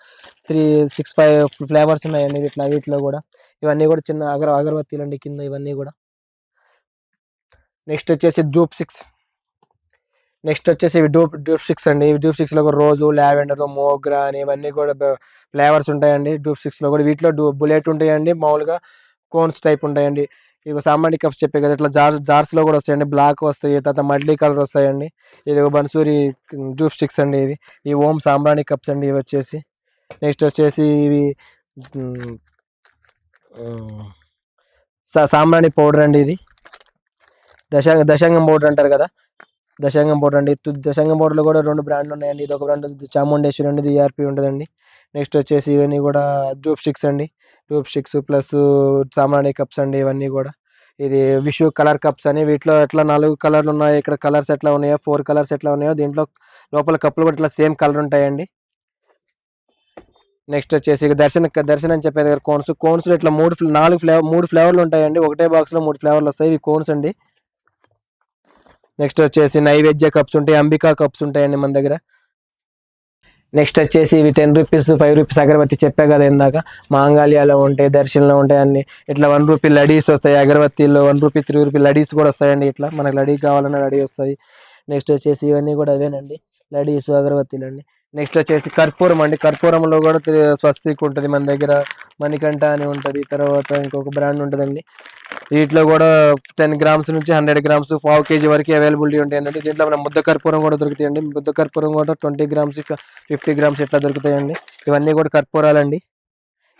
త్రీ సిక్స్ ఫైవ్ ఫ్లేవర్స్ ఉన్నాయండి ఇట్లా వీటిలో కూడా. ఇవన్నీ కూడా చిన్న అగర అగరబత్తీలు అండి కింద ఇవన్నీ కూడా. నెక్స్ట్ వచ్చేసి జూప్ సిక్స్. నెక్స్ట్ వచ్చేసి ఇవి డూప్ డ్యూప్ సిక్స్ అండి. ఇవి డ్యూప్ సిక్స్లో కూడా రోజు లావెండర్ మోగ్రా అని ఇవన్నీ కూడా ఫ్లేవర్స్ ఉంటాయండి డ్యూప్ సిక్స్లో కూడా. వీటిలో డూ బుల్లెట్ ఉంటాయండి మామూలుగా కోన్స్ టైప్ ఉంటాయండి. ఇక సామాన్య కప్స్ చెప్పే కదా ఇట్లా జార్స్ జార్స్లో కూడా వస్తాయండి. బ్లాక్ వస్తాయి తర్వాత మడ్లీ కలర్ వస్తాయండి. ఇది ఒక బన్సూరి డ్యూప్ స్టిక్స్ అండి ఇవి ఈ ఓం సాంబ్రాణి కప్స్ అండి ఇవి వచ్చేసి. నెక్స్ట్ వచ్చేసి ఇవి సా- సాంబ్రాణి పౌడర్ అండి ఇది. దశాంగ దశాంగం పౌడర్ అంటారు కదా. దశాంగం పౌడర్ అండి. దశాంగం పౌడర్లో కూడా రెండు బ్రాండ్లు ఉన్నాయండి. ఇది ఒక బ్రాండ్ చాముండేశ్వరి అండి. ఇది ఈఆర్పి ఉంటుందండి. నెక్స్ట్ వచ్చేసి ఇవన్నీ కూడా డ్యూప్ స్టిక్స్ అండి. డ్యూప్ స్టిక్స్ ప్లస్ సామాన్య కప్స్ అండి ఇవన్నీ కూడా. ఇది విషు కలర్ కప్స్ అని వీటిలో ఎట్లా నాలుగు కలర్లు ఉన్నాయి ఇక్కడ కలర్స్ ఎట్లా ఉన్నాయో ఫోర్ కలర్స్ ఎట్లా ఉన్నాయో దీంట్లో లోపల కప్పులు కూడా ఇట్లా సేమ్ కలర్ ఉంటాయండి. నెక్స్ట్ వచ్చేసి ఇక దర్శన దర్శనం అని చెప్పేది కదా కోన్స్. కోన్స్ ఇట్లా మూడు నాలుగు ఫ్లేవర్ మూడు ఫ్లేవర్లు ఉంటాయండి. ఒకటే బాక్స్లో మూడు ఫ్లేవర్లు వస్తాయి. ఇవి కోన్స్ అండి. నెక్స్ట్ వచ్చేసి నైవేద్య కప్స్ ఉంటాయి అంబికా కప్స్ ఉంటాయండి మన దగ్గర. నెక్స్ట్ వచ్చేసి ఇవి టెన్ రూపీస్ ఫైవ్ రూపీస్ అగరబత్తి చెప్పా కదా ఇందాక. మాంగాళ్యాలో ఉంటాయి దర్శనంలో ఉంటాయి అన్ని. ఇట్లా వన్ రూపీ లడీస్ వస్తాయి అగరబత్తిలో వన్ రూపీ త్రీ రూపీ లడీస్ కూడా వస్తాయండి ఇట్లా. మనకి లడీ కావాలన్నా లడీ వస్తాయి. నెక్స్ట్ వచ్చేసి ఇవన్నీ కూడా అవేనండి. లడీస్ అగరబత్తీలు అండి నెక్స్ట్ వచ్చేసి కర్పూరం అండి. కర్పూరంలో కూడా స్వస్తిక్ ఉంటుంది మన దగ్గర. మణికంఠ అని ఉంటుంది. తర్వాత ఇంకొక బ్రాండ్ ఉంటుందండి. వీటిలో కూడా టెన్ గ్రామ్స్ నుంచి హండ్రెడ్ గ్రామ్స్ పావు కేజీ వరకు అవైలబిలిటీ ఉంటాయండి దీంట్లో మన ముద్ద కర్పూరం కూడా దొరుకుతాయండి. ముద్ద కర్పూరం కూడా ట్వంటీ గ్రామ్స్ ఫిఫ్టీ గ్రామ్స్ ఇట్లా దొరుకుతాయండి. ఇవన్నీ కూడా కర్పూరాలండి.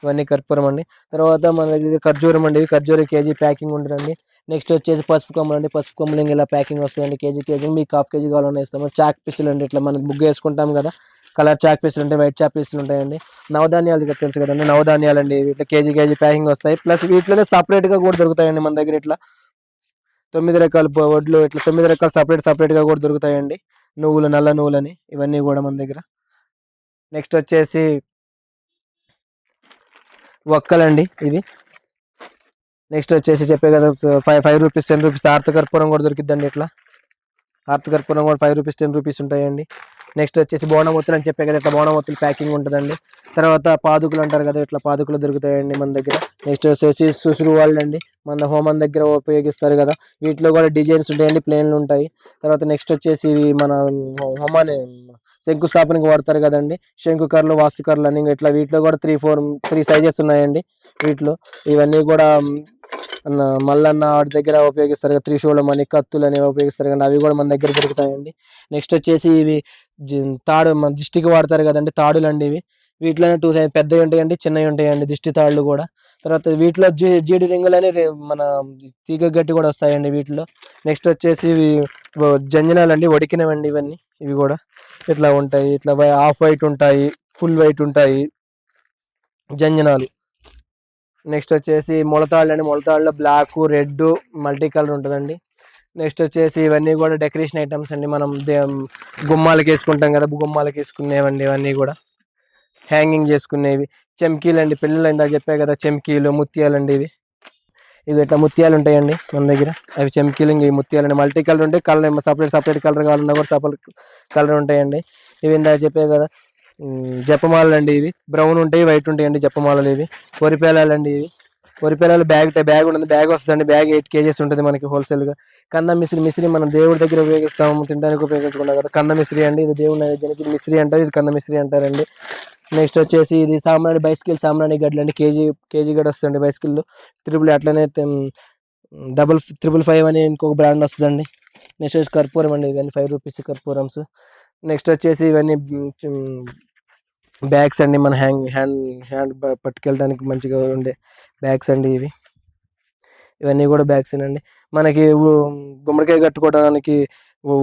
ఇవన్నీ కర్పూరం అండి. తర్వాత మన దగ్గర ఖర్జూరం అండి. ఖర్జూరం కేజీ ప్యాకింగ్ ఉంటుందండి. నెక్స్ట్ వచ్చేసి పసుపు కొమ్మలు అండి. పసుపు కొమ్మలు ఇంకా ఇలా ప్యాకింగ్ వస్తుందండి. కేజీ కేజీ మీకు హాఫ్ కేజీ కావాలని ఇస్తాము చాక్ పిసులు అండి. ఇట్లా మనం ముగ్గు వేసుకుంటాం కదా. కలర్ చాక్ పీసులు ఉంటాయి వైట్ చాక్ పీసులు ఉంటాయండి. నవధాన్యాలు దగ్గర తెలుసు కదండి నవధాన్యాలు అండి. వీటిలో ఇట్లా కేజీ కేజీ ప్యాకింగ్ వస్తాయి. ప్లస్ వీటిలోనే సపరేట్గా కూడా దొరుకుతాయండి మన దగ్గర ఇట్లా. తొమ్మిది రకాల వడ్లు ఇట్లా తొమ్మిది రకాలు సపరేట్ సపరేట్గా కూడా దొరుకుతాయండి. నువ్వులు నల్ల నువ్వులని ఇవన్నీ కూడా మన దగ్గర. నెక్స్ట్ వచ్చేసి ఒక్కలండి ఇవి. నెక్స్ట్ వచ్చేసి చెప్పే కదా five five rupees ten rupees ఆర్త కర్పూరం కూడా దొరికిద్దండి ఇట్లా. ఆర్త కర్పూరం కూడా ఫైవ్ రూపీస్ టెన్ రూపీస్ ఉంటాయండి. నెక్స్ట్ వచ్చేసి బోనం అని చెప్పే కదా ఇట్లా బోనం ప్యాకింగ్ ఉంటుందండి. తర్వాత పాదుకులు అంటారు కదా ఇట్లా పాదుకులు దొరుకుతాయండి మన దగ్గర. నెక్స్ట్ వచ్చేసి సుసురు వాళ్ళు అండి మన హోమం దగ్గర ఉపయోగిస్తారు కదా. వీటిలో కూడా డిజైన్స్ ఉంటాయండి ప్లేన్లు ఉంటాయి. తర్వాత నెక్స్ట్ వచ్చేసి ఇవి మన హోమాన్ని శంకుస్థాపనకి వాడతారు కదండి. శంకుకర్లు వాస్తుకర్లు అని ఇట్లా వీటిలో కూడా త్రీ ఫోర్ త్రీ సైజెస్ ఉన్నాయండి వీటిలో. ఇవన్నీ కూడా మల్లన్న వాటి దగ్గర ఉపయోగిస్తారు కదా త్రిశూలం అని కత్తులు అనేవి ఉపయోగిస్తారు కదా అవి కూడా మన దగ్గర దొరుకుతాయండి. నెక్స్ట్ వచ్చేసి ఇవి తాడు మన దిష్టికి వాడతారు కదండి తాడులు అండి ఇవి. వీటిలోనే టూ సైజ్ పెద్దవి ఉంటాయండి చిన్నవి ఉంటాయండి దిష్టి తాళ్ళు కూడా. తర్వాత వీటిలో జీ జీడి రింగులు అనేది మన తీగ గట్టి కూడా వస్తాయండి వీటిలో. నెక్స్ట్ వచ్చేసి ఇవి జంజనాలు అండి వడికినవండి ఇవన్నీ. ఇవి కూడా ఇట్లా ఉంటాయి. ఇట్లా హాఫ్ వైట్ ఉంటాయి ఫుల్ వైట్ ఉంటాయి జంజనాలు. నెక్స్ట్ వచ్చేసి మొలతాళ్ళు అండి మొలతాళ్ళలో బ్లాక్ రెడ్ మల్టీ కలర్ ఉంటుందండి. నెక్స్ట్ వచ్చేసి ఇవన్నీ కూడా డెకరేషన్ ఐటమ్స్ అండి. మనం దే- గుమ్మాలకి వేసుకుంటాం కదా గుమ్మాలకి వేసుకునేవండి ఇవన్నీ కూడా. హ్యాంగింగ్ చేసుకునేవి. చెమ్కీలు అండి పిల్లలు ఇందాక చెప్పాయి కదా చెమ్కీలు ముత్యాలు అండి ఇవి. ఇవి ఇట్లా ముత్యాలు ఉంటాయండి మన దగ్గర? అవి చెమ్కీలు ఇంక ఈ ముత్యాలు అండి. మల్టీ కలర్ ఉంటాయి కలర్ సపరేట్ సపరేట్ కలర్ కావాలన్నా కూడా సపరేట్ కలర్ ఉంటాయండి. ఇవి ఇందాక చెప్పాయి కదా జపమాలండి జపమాలలు అండి ఇవి. బ్రౌన్ ఉంటాయి వైట్ ఉంటాయండి జపమాలలు ఇవి. పొరిపేలాలండి ఇవి. వరి పిల్లలు బ్యాగ్ బ్యాగ్ ఉంటుంది బ్యాగ్ వస్తుందండి బ్యాగ్ ఎయిట్ కేజెస్ ఉంటుంది మనకి హోల్సేల్గా కంద మిశ్రీ మిశ్రీ మనం దేవుడి దగ్గర ఉపయోగిస్తాము తినడానికి ఉపయోగించుకుంటాం కదా. కంద మిశ్రీ అండి ఇది దేవుడి నైవేద్యానికి మిశ్రీ అంటారు ఇది కంద మిశ్రీ అంటారండి. నెక్స్ట్ వచ్చేసి ఇది సాంబ్రాణి బైసికల్ సాంబ్రాణి గడ్డలు అండి. కేజీ కేజీ గడ్డ వస్తుంది బైసికల్ త్రిబుల్ అట్లనే డబుల్ త్రిబుల్ ఫైవ్ అని ఇంకొక బ్రాండ్ వస్తుందండి. నెక్స్ట్ వచ్చి కర్పూరం అండి ఇవన్నీ ఫైవ్ రూపీస్ కర్పూరమ్స్. నెక్స్ట్ వచ్చేసి ఇవన్నీ బ్యాగ్స్ అండి మన హ్యాంగ్ హ్యాండ్ హ్యాండ్ పట్టుకెళ్ళడానికి మంచిగా ఉండే బ్యాగ్స్ అండి ఇవి. ఇవన్నీ కూడా బ్యాగ్స్ అండి. మనకి గుమ్మడికాయ కట్టుకోవడానికి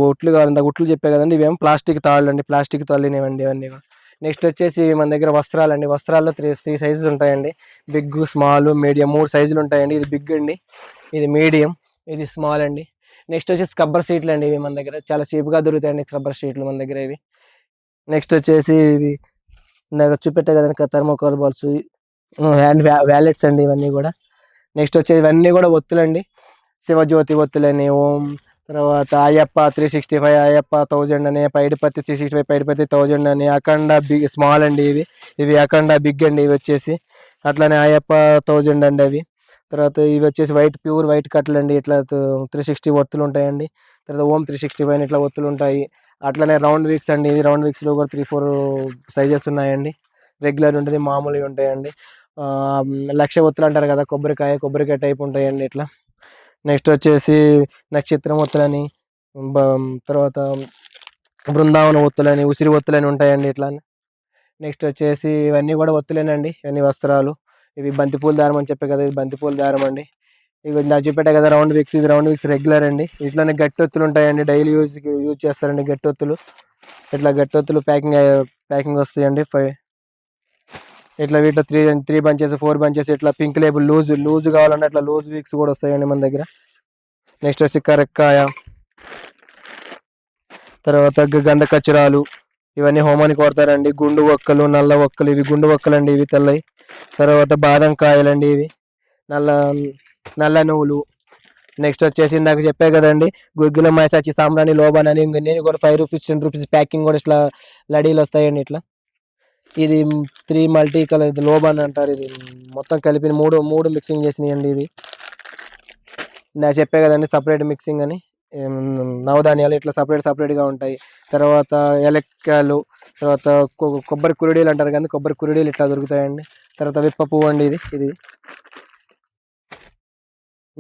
ఒట్లు కావాలి ఒట్లు చెప్పే కదండి ఇవేం ప్లాస్టిక్ తాళ్ళు అండి ప్లాస్టిక్ తాళ్ళునేవండి ఇవన్నీ నెక్స్ట్ వచ్చేసి మన దగ్గర వస్త్రాలు అండి వస్త్రాల్లో త్రీ త్రీ సైజెస్ ఉంటాయండి. బిగ్ స్మాల్ మీడియం మూడు సైజులు ఉంటాయండి. ఇది బిగ్ అండి ఇది మీడియం ఇది స్మాల్ అండి. నెక్స్ట్ వచ్చేసి స్కబ్బర్ సీట్లు అండి ఇవి మన దగ్గర. చాలా చీప్గా దొరుకుతాయండి స్కబ్బర్ సీట్లు మన దగ్గర ఇవి. నెక్స్ట్ వచ్చేసి ఇవి ఇందాక చూపెట్టా కదా థర్మోకాల్ బాల్స్ హ్యాండ్ వ్యాలెట్స్ అండి ఇవన్నీ కూడా. నెక్స్ట్ వచ్చేసి ఇవన్నీ కూడా ఒత్తులండి. శివజ్యోతి ఒత్తులని ఓం. తర్వాత Ayyappa three sixty five Ayyappa thousand అని పైడిపత్తి త్రీ సిక్స్టీ ఫైవ్ పైడిపత్తి థౌజండ్ అని అఖండ బిగ్ స్మాల్ అండి ఇవి. ఇవి అఖండ బిగ్ అండి ఇవి వచ్చేసి. అట్లానే అయ్యప్ప థౌజండ్ అండి అవి. తర్వాత ఇవి వచ్చేసి వైట్ ప్యూర్ వైట్ కట్టలు అండి ఇట్లా త్రీ సిక్స్టీ ఒత్తులు ఉంటాయండి. తర్వాత ఓం త్రీ సిక్స్టీ ఫైవ్ ఇట్లా ఒత్తులు ఉంటాయి. అట్లనే రౌండ్ వీక్స్ అండి. ఇది రౌండ్ వీక్స్లో కూడా త్రీ ఫోర్ సైజెస్ ఉన్నాయండి. రెగ్యులర్ ఉంటుంది మామూలుగా ఉంటాయండి. లక్ష ఒత్తులు అంటారు కదా కొబ్బరికాయ కొబ్బరికాయ టైప్ ఉంటాయండి ఇట్లా. నెక్స్ట్ వచ్చేసి నక్షత్రం ఒత్తులని తర్వాత బృందావన ఒత్తులని ఉసిరి ఒత్తులని ఉంటాయండి ఇట్లా. నెక్స్ట్ వచ్చేసి ఇవన్నీ కూడా ఒత్తులేనండి ఇవన్నీ వస్త్రాలు. ఇవి బంతిపూల దారం అని చెప్పే కదా ఇది బంతిపూల దారం అండి. ఇక నా చూపెట్టా కదా రౌండ్ వీక్స్ ఇది రౌండ్ వీక్స్ రెగ్యులర్ అండి. ఇట్లానే గట్టొత్తులు ఉంటాయండి. డైలీ యూజ్ యూజ్ చేస్తారండి గట్టి ఒత్తులు. ఇట్లా గట్టి ఒత్తులు ప్యాకింగ్ ప్యాకింగ్ వస్తాయండి. ఫైవ్ ఇట్లా వీటిలో three three bunches four bunches ఇట్లా పింక్ లేబుల్ లూజ్ లూజ్ కావాలంటే అట్లా లూజ్ వీక్స్ కూడా వస్తాయండి మన దగ్గర. నెక్స్ట్ వచ్చి కరెక్కాయ. తర్వాత గ- గంధ ఇవన్నీ హోమానికి వాడతారండి గుండు ఒక్కలు నల్ల ఒక్కలు ఇవి గుండు ఒక్కలు అండి ఇవి తెల్లవి. తర్వాత బాదం కాయలండి ఇవి. నల్ల నల్ల నువ్వులు. నెక్స్ట్ వచ్చేసి ఇందాక చెప్పే కదండి గుగ్గిల మైసాచి సాంబ్రాణి లోబాన్ అని ఇంక నేను కూడా five rupees ten rupees packing కూడా ఇట్లా లడీలు వస్తాయండి ఇట్లా. ఇది త్రీ మల్టీ కలర్ ఇది లోబాన్ అంటారు ఇది మొత్తం కలిపి మూడు మూడు మిక్సింగ్ చేసినాయండి ఇది. నా చెప్పే కదండి సపరేట్ మిక్సింగ్ అని. నవధాన్యాలు ఇట్లా సపరేట్ సపరేట్గా ఉంటాయి. తర్వాత ఎలక్కాయలు తర్వాత కొ- కొబ్బరి కురిడీలు అంటారు కానీ కొబ్బరి కురిడీలు ఇట్లా దొరుకుతాయండి. తర్వాత విప్ప పువ్వు అండి ఇది ఇది.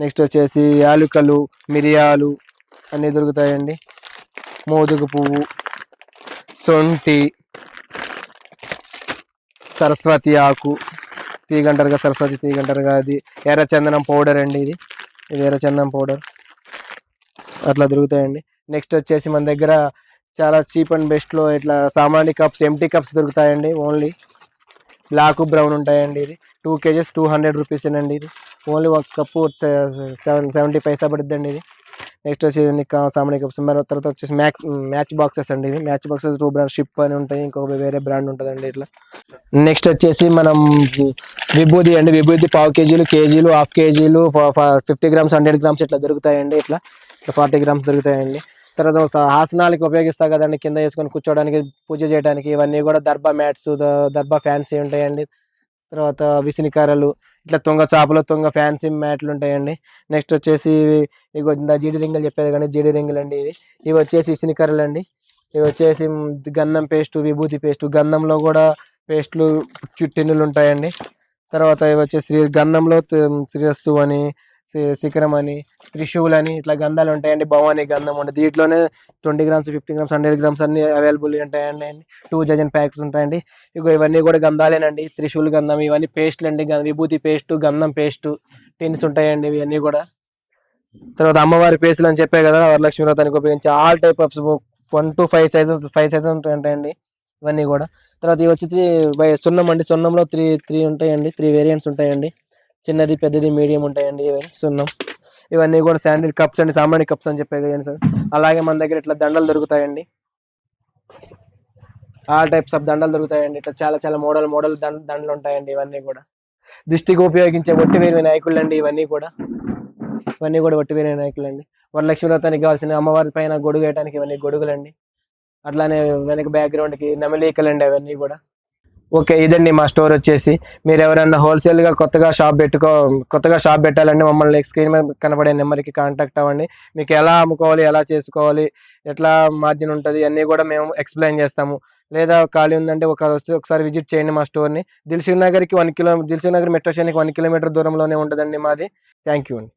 నెక్స్ట్ వచ్చేసి యాలుకలు మిరియాలు అన్నీ దొరుకుతాయండి. మోదుగు పువ్వు సొంటి సరస్వతి ఆకు తీగంటారుగా సరస్వతి తీగంటారుగా అది ఎర్రచందనం పౌడర్ అండి ఇది. ఇది ఎర్రచందనం పౌడర్. అట్లా దొరుకుతాయండి. నెక్స్ట్ వచ్చేసి మన దగ్గర చాలా చీప్ అండ్ బెస్ట్లో ఇట్లా సామాన్య కప్స్ ఎంటీ కప్స్ దొరుకుతాయండి ఓన్లీ. బ్లాక్ బ్రౌన్ ఉంటాయండి ఇది. Two kgs two hundred rupees అండి ఇది. ఓన్లీ ఒక కప్పు సెవెన్ సెవెంటీ పైసా పడుద్దండి ఇది. నెక్స్ట్ వచ్చి ఇన్ని సామాన్య కప్స్ మరి తర్వాత వచ్చేసి మ్యాక్స్ మ్యాచ్ బాక్సెస్ అండి ఇది match boxes two brand ship అని ఉంటాయి. ఇంకొక వేరే బ్రాండ్ ఉంటుందండి ఇట్లా. నెక్స్ట్ వచ్చేసి మనం విభూది అండి. విభూది పావు కేజీలు కేజీలు హాఫ్ కేజీలు ఫిఫ్టీ గ్రామ్స్ హండ్రెడ్ గ్రామ్స్ ఇట్లా దొరుకుతాయండి ఇట్లా. ఫార్టీ గ్రామ్స్ దొరుకుతాయండి. తర్వాత ఆసనాలకి ఉపయోగిస్తా కదండి. కింద వేసుకొని కూర్చోవడానికి పూజ చేయడానికి ఇవన్నీ కూడా దర్బా మ్యాట్స్ దర్బా ఫ్యాన్సీ ఉంటాయండి. తర్వాత విసినికారలు ఇట్లా తుంగ చేపలు తుంగ ఫ్యాన్సీ మ్యాట్లు ఉంటాయండి. నెక్స్ట్ వచ్చేసి ఇవి- ఇగో ఇందా జీడి రింగులు చెప్పేది కానీ జీడి రింగులు అండి ఇవి. ఇవి వచ్చేసి విసినికారలు అండి ఇవి వచ్చేసి గంధం పేస్ట్ విభూతి పేస్ట్. గంధంలో కూడా పేస్ట్లు చుట్టిన్నులు ఉంటాయండి. తర్వాత ఇవి వచ్చేసి గంధంలో శ్రీరస్తు అని శిఖరం అని త్రిశూల్ అని ఇట్లా గంధాలు ఉంటాయండి. భవానీ గంధం ఉంటుంది. దీంట్లోనే twenty grams fifty grams hundred grams అన్ని అవైలబుల్ ఉంటాయండి. టూ డజన్ ప్యాకెట్స్ ఉంటాయండి. ఇక ఇవన్నీ కూడా గంధాలేనండి. త్రిశూల్ గంధం ఇవన్నీ పేస్ట్లు అండి. విభూతి పేస్ట్ గంధం పేస్ట్ టిన్స్ ఉంటాయండి ఇవన్నీ కూడా. తర్వాత అమ్మవారి పేస్టులు అని చెప్పే కదా వరలక్ష్మి వ్రతానికి ఉపయోగించే all type of one two five sizes five sizes ఉంటాయండి ఇవన్నీ కూడా. తర్వాత ఇవి వచ్చి సున్నం అండి. సున్నంలో త్రీ త్రీ ఉంటాయండి. త్రీ వేరియంట్స్ ఉంటాయండి. చిన్నది పెద్దది మీడియం ఉంటాయండి ఇవన్నీ. సున్నం ఇవన్నీ కూడా శాండిల్ కప్స్ అండి సామాన్య కప్స్ అని చెప్పే కదా సార్. అలాగే మన దగ్గర ఇట్లా దండలు దొరుకుతాయండి. ఆల్ టైప్స్ ఆఫ్ దండలు దొరుకుతాయండి. ఇట్లా చాలా చాలా మోడల్ మోడల్ దండ దండలు ఉంటాయండి ఇవన్నీ కూడా. దిష్టికి ఉపయోగించే ఒట్టి వేరు వినాయకులు అండి ఇవన్నీ కూడా. ఇవన్నీ కూడా ఒట్టి వేరు వినాయకులు అండి వరలక్ష్మి వ్రతానికి కావాల్సిన అమ్మవారి పైన గొడుగు వేయడానికి ఇవన్నీ గొడుగులండి. అట్లానే వెనక బ్యాక్గ్రౌండ్కి కి అండి అవన్నీ కూడా. ఓకే ఇదండి మా స్టోర్ వచ్చేసి. మీరు ఎవరైనా హోల్సేల్గా కొత్తగా షాప్ పెట్టుకో కొత్తగా షాప్ పెట్టాలంటే మమ్మల్ని స్క్రీన్ మీద కనబడే నెంబర్కి కాంటాక్ట్ అవ్వండి. మీకు ఎలా అమ్ముకోవాలి ఎలా చేసుకోవాలి ఎట్లా మార్జిన్ ఉంటుంది అన్నీ కూడా మేము ఎక్స్ప్లెయిన్ చేస్తాము. లేదా ఖాళీ ఉందంటే ఒక ఒకసారి విజిట్ చేయండి మా స్టోర్ని దిల్సుఖ్ నగర్కి one kilo Dilsukh Nagar metro స్టేషన్కి వన్ కిలోమీటర్ దూరంలోనే ఉంటుందండి మాది. థ్యాంక్ యూ అండి.